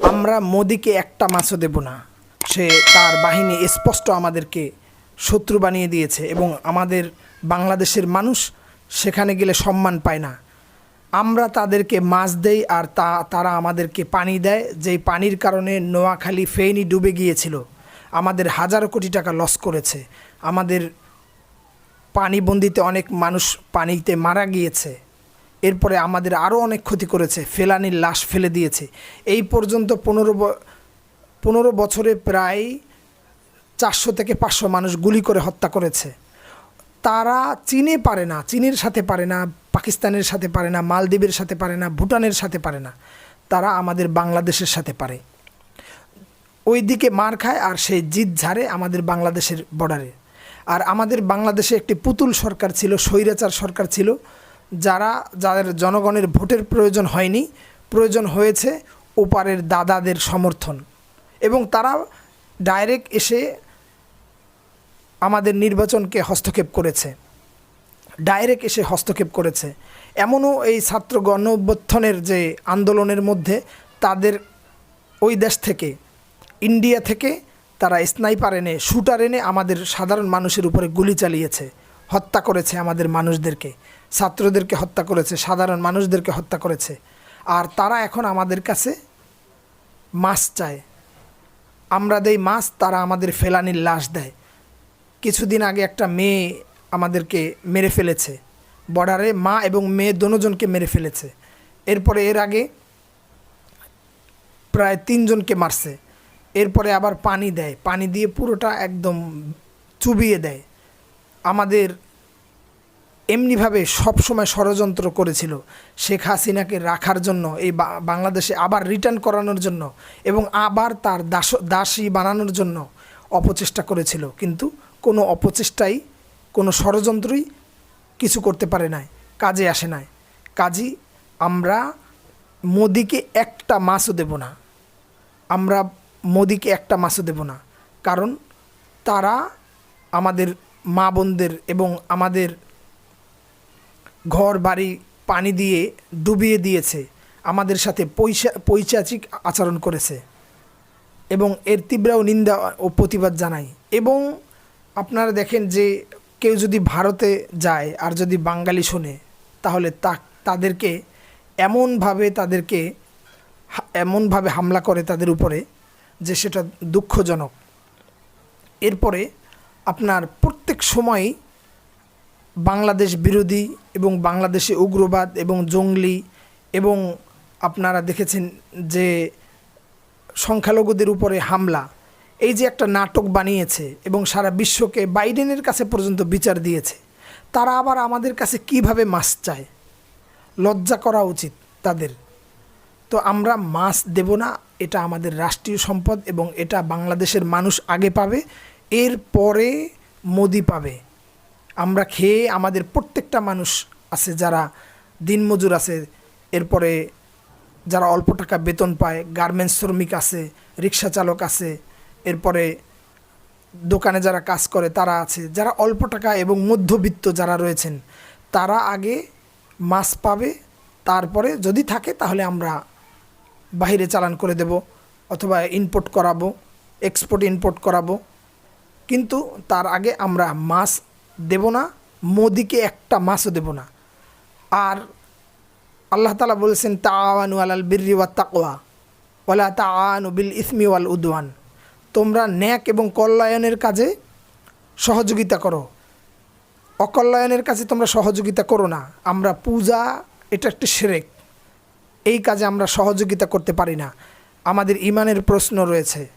আমরা মোদিকে একটা মাছও দেব না। সে তার বাহিনী স্পষ্ট আমাদেরকে শত্রু বানিয়ে দিয়েছে এবং আমাদের বাংলাদেশের মানুষ সেখানে গেলে সম্মান পায় না। আমরা তাদেরকে মাছ দেই আর তা, তারা আমাদেরকে পানি দেয়। যেই পানির কারণে নোয়াখালী ফেনী ডুবে গিয়েছিল। আমাদের হাজারো কোটি টাকা লস করেছে। আমাদের পানিবন্দিতে অনেক মানুষ পানিতে মারা গিয়েছে। এরপরে আমাদের আরও অনেক ক্ষতি করেছে, ফেলানির লাশ ফেলে দিয়েছে। এই পর্যন্ত পনেরো পনেরো বছরে প্রায় চারশো থেকে পাঁচশো মানুষ গুলি করে হত্যা করেছে। তারা চীনে পারে না, চীনের সাথে পারে না, পাকিস্তানের সাথে পারে না, মালদ্বীপের সাথে পারে না, ভুটানের সাথে পারে না। তারা আমাদের বাংলাদেশের সাথে পারে। ওই দিকে মার খায় আর সেই জিত ঝাড়ে আমাদের বাংলাদেশের বর্ডারে আর আমাদের বাংলাদেশে একটি পুতুল সরকার ছিল, স্বৈরাচার সরকার ছিল যারা, যাদের জনগণের ভোটের প্রয়োজন হয়নি, প্রয়োজন হয়েছে ওপারের দাদাদের সমর্থন। এবং তারা ডাইরেক্ট এসে আমাদের নির্বাচনকে হস্তক্ষেপ করেছে। ডাইরেক্ট এসে হস্তক্ষেপ করেছে। এমনও এই ছাত্র গণ যে আন্দোলনের মধ্যে তাদের ওই দেশ থেকে, ইন্ডিয়া থেকে তারা স্নাইপার এনে, শুটার এনে আমাদের সাধারণ মানুষের উপরে গুলি চালিয়েছে, হত্যা করেছে আমাদের মানুষদেরকে। ছাত্রদেরকে হত্যা করেছে, সাধারণ মানুষদেরকে হত্যা করেছে। আর তারা এখন আমাদের কাছে মাছ চায়। আমরা দেই মাছ, তারা আমাদের ফেলানির লাশ দেয়। কিছুদিন আগে একটা মেয়ে আমাদেরকে মেরে ফেলেছে। বর্ডারে মা এবং মেয়ে দোনোজনকে মেরে ফেলেছে। এরপরে এর আগে প্রায় তিনজনকে মারছে। এরপরে আবার পানি দেয়। পানি দিয়ে পুরোটা একদম চুবিয়ে দেয়। আমাদের এমনিভাবে সবসময় ষড়যন্ত্র করেছিল শেখ হাসিনাকে রাখার জন্য, এই বাংলাদেশে আবার রিটার্ন করানোর জন্য এবং আবার তার দাস, দাসী বানানোর জন্য অপচেষ্টা করেছিল। কিন্তু কোনো অপচেষ্টাই, কোনো ষড়যন্ত্রই কিছু করতে পারে নাই, কাজে আসে নাই। কাজী, আমরা মোদিকে একটা মাছও দেব না। আমরা মোদিকে একটা মাছও দেব না। কারণ তারা আমাদের মা বোনদের এবং আমাদের ঘর, বাড়ি, পানি দিয়ে ডুবিয়ে দিয়েছে। আমাদের সাথে পৈশা পৈশাচিক আচরণ করেছে। এবং এর তীব্র নিন্দা ও প্রতিবাদ জানাই। এবং আপনারা দেখেন যে কেউ যদি ভারতে যায় আর যদি বাঙালি শোনে, তাহলে তা, তাদেরকে এমনভাবে তাদেরকে এমনভাবে হামলা করে তাদের উপরে যে সেটা দুঃখজনক। এরপরে আপনার প্রত্যেক সময়ই বাংলাদেশ বিরোধী এবং বাংলাদেশে উগ্রবাদ এবং জঙ্গলি এবং আপনারা দেখেছেন যে সংখ্যালঘুদের উপরে হামলা, এই যে একটা নাটক বানিয়েছে এবং সারা বিশ্বকে বাইডেনের কাছে পর্যন্ত বিচার দিয়েছে, তারা আবার আমাদের কাছে কীভাবে মাছ চায়? লজ্জা করা উচিত তাদের। তো আমরা মাছ দেব না, এটা আমাদের রাষ্ট্রীয় সম্পদ এবং এটা বাংলাদেশের মানুষ আগে পাবে এর পরে মোদি পাবে। আমরা খেয়ে আমাদের প্রত্যেকটা মানুষ আছে, যারা দিনমজুর আছে, এরপরে যারা অল্প টাকা বেতন পায়, গার্মেন্টস শ্রমিক আছে, রিক্সা চালক আছে, এরপরে দোকানে যারা কাজ করে তারা আছে, যারা অল্প টাকা এবং মধ্যবিত্ত যারা রয়েছেন, তারা আগে মাছ পাবে, তারপরে যদি থাকে তাহলে আমরা বাইরে চালান করে দেব অথবা ইম্পোর্ট করাবো এক্সপোর্ট ইম্পোর্ট করাবো। কিন্তু তার আগে আমরা মাছ দেব না, মোদিকে একটা মাছও দেব না। আর আল্লাহ তালা বলেছেন তাওয়ানু আলাল বিরি ওয়া তাকওয়া ওয়ালা তাওয়ানু বিল ইসমি ওয়াল উদওয়ান। তোমরা ন্যাক এবং কল্যাণের কাজে সহযোগিতা করো। অকল্যাণের কাছে তোমরা সহযোগিতা করো না। আমরা পূজা, এটা একটি সেরেক। এই কাজে আমরা সহযোগিতা করতে পারি না। আমাদের ইমানের প্রশ্ন রয়েছে।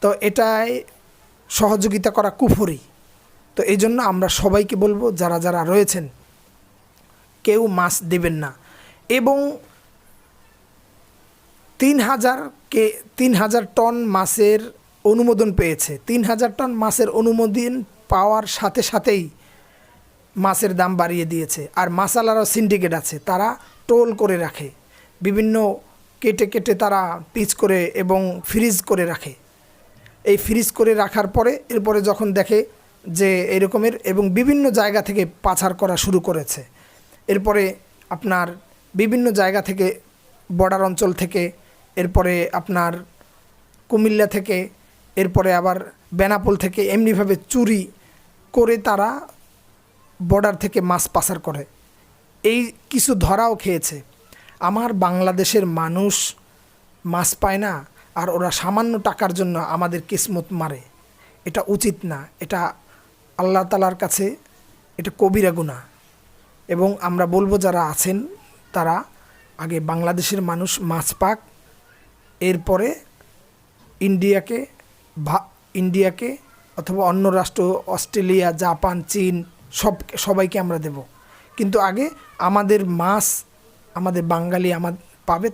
তো এটাই সহযোগিতা করা কুফরি। তো এই জন্য আমরা সবাইকে বলব, যারা যারা রয়েছেন, কেউ মাছ দেবেন না। এবং তিন হাজার কে, তিন হাজার টন মাছের অনুমোদন পেয়েছে। তিন হাজার টন মাছের অনুমোদন পাওয়ার সাথে সাথেই মাছের দাম বাড়িয়ে দিয়েছে। আর মাসালারও সিন্ডিকেট আছে, তারা টোল করে রাখে। বিভিন্ন কেটে কেটে তারা পিচ করে এবং ফ্রিজ করে রাখে। এই ফ্রিজ করে রাখার পরে, এরপরে যখন দেখে যে এরকমের এবং বিভিন্ন জায়গা থেকে পাচার করা শুরু করেছে। এরপরে আপনার বিভিন্ন জায়গা থেকে বর্ডার অঞ্চল থেকে, এরপরে আপনার কুমিল্লা থেকে, এরপরে আবার বেনাপোল থেকে এমনিভাবে চুরি করে তারা বর্ডার থেকে মাছ পাচার করে। এই কিছু ধরাও খেয়েছে। আমার বাংলাদেশের মানুষ মাছ পায় না আর ওরা সামান্য টাকার জন্য আমাদের কিসমত মারে। এটা উচিত না। এটা আল্লাহ তালার কাছে এটা কবিরা গুনাহ। এবং আমরা বলব যারা আছেন, তারা আগে বাংলাদেশের মানুষ মাছ পাক, এরপরে ইন্ডিয়াকে ইন্ডিয়াকে অথবা অন্য রাষ্ট্র অস্ট্রেলিয়া, জাপান, চীন, সব, সবাইকে আমরা দেব। কিন্তু আগে আমাদের মাছ আমাদের বাঙালি আমার পাবে